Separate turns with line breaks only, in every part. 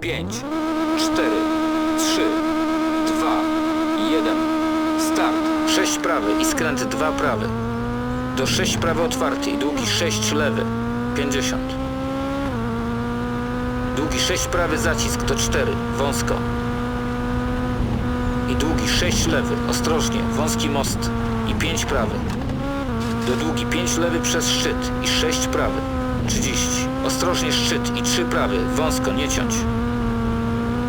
5, 4, 3, 2, 1. Start. 6 prawy i skręt 2 prawy. Do 6 prawy otwarty i długi 6 lewy. 50. Długi 6 prawy zacisk do 4. Wąsko. I długi 6 lewy. Ostrożnie. Wąski most. I 5 prawy. Do długi 5 lewy przez szczyt i 6 prawy. 30. Ostrożnie szczyt i 3 prawy. Wąsko, nie ciąć.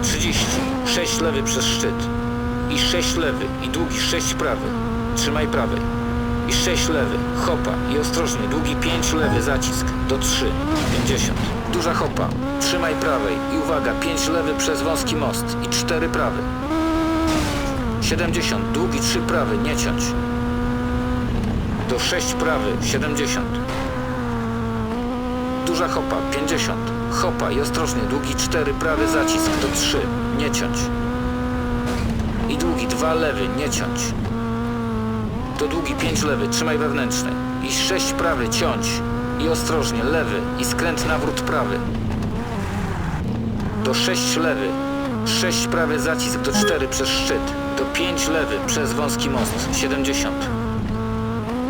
30. 6 lewy przez szczyt. I 6 lewy. I długi 6 prawy. Trzymaj prawy. I 6 lewy. Hopa. I ostrożnie. Długi 5 lewy zacisk. Do 3. 50. Duża hopa. Trzymaj prawej. I uwaga. 5 lewy przez wąski most. I 4 prawy. 70. Długi 3 prawy. Nie ciąć. Do 6 prawy. 70. Duża hopa, 50. Hopa i ostrożnie, długi 4 prawy zacisk do 3. Nie ciąć. I długi 2 lewy, nie ciąć. Do długi 5 lewy, trzymaj wewnętrzny. I 6 prawy, ciąć. I ostrożnie, lewy. I skręt nawrót prawy. Do 6 lewy. 6 prawy zacisk do 4 przez szczyt. Do 5 lewy przez wąski most. 70.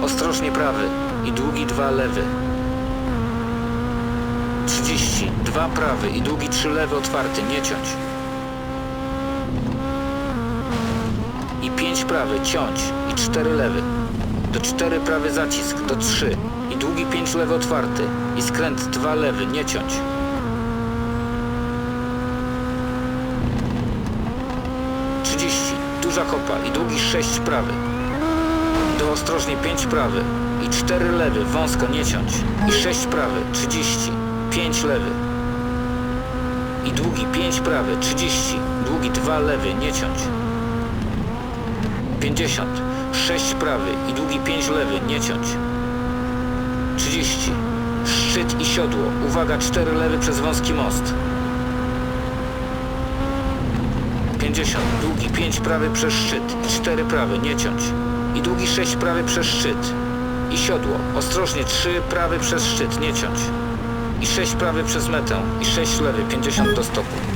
Ostrożnie prawy. I długi 2 lewy. 30, 2 prawy i długi 3 lewy otwarty, nie ciąć. I 5 prawy, ciąć i 4 lewy. Do 4 prawy zacisk, do 3 i długi 5 lewy otwarty i skręt 2 lewy, nie ciąć. duża kopa i długi 6 prawy. Do ostrożnie 5 prawy i 4 lewy, wąsko nie ciąć. I 6 prawy, 30 marsz lewy. I długi 5 prawy, 30. Długi 2 lewy, nie ciąć. 50. 6 prawy i długi 5 lewy, nie ciąć. 30. Szczyt i siodło. Uwaga, 4 lewy przez wąski most. 50. Długi 5 prawy przez szczyt i 4 prawy, nie ciąć. I długi 6 prawy przez szczyt. I siodło. Ostrożnie 3 prawy przez szczyt, nie ciąć i 6 prawy przez metę i 6 lewy, 50 do stopu.